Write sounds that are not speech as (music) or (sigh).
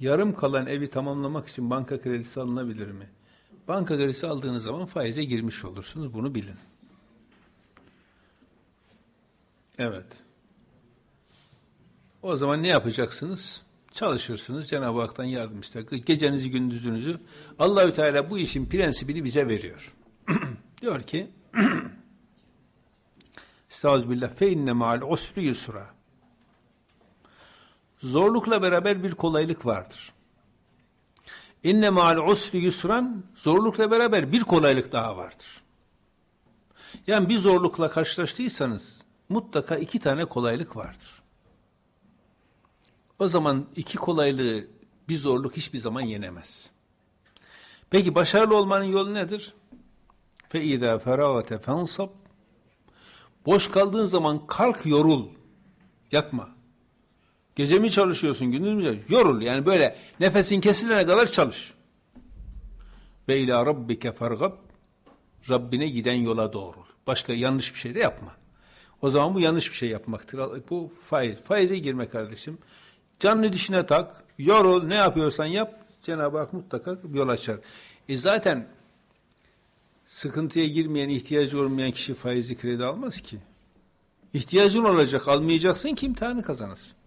Yarım kalan evi tamamlamak için banka kredisi alınabilir mi? Banka kredisi aldığınız zaman faize girmiş olursunuz. Bunu bilin. Evet. O zaman ne yapacaksınız? Çalışırsınız. Cenab-ı Hak'tan yardım ister. Gecenizi gündüzünüzü Allahü Teala bu işin prensibini bize veriyor. (clears throat) Diyor ki (clears throat) Estağfirullah fe inne ma'al usri yusra. Zorlukla beraber bir kolaylık vardır. İnne ma'al usri yusran zorlukla beraber bir kolaylık daha vardır. Yani bir zorlukla karşılaştıysanız mutlaka iki tane kolaylık vardır. O zaman iki kolaylığı bir zorluk hiçbir zaman yenemez. Peki başarılı olmanın yolu nedir? Fe izâ ferâvete fensab Boş kaldığın zaman kalk yorul. Yatma. Gece mi çalışıyorsun, gündüz mü çalışıyorsun? Yorul. Yani böyle nefesin kesilene kadar çalış. Ve ila rabbike fergab Rabbine giden yola doğru. Başka yanlış bir şey de yapma. O zaman bu yanlış bir şey yapmaktır. Bu faiz. Faize girme kardeşim. Canlı dişine tak, yorul, ne yapıyorsan yap. Cenab-ı Hak mutlaka yol açar. E zaten sıkıntıya girmeyen, ihtiyacı olmayan kişi faizi kredi almaz ki. İhtiyacın olacak, almayacaksın ki imtihanı kazanırsın.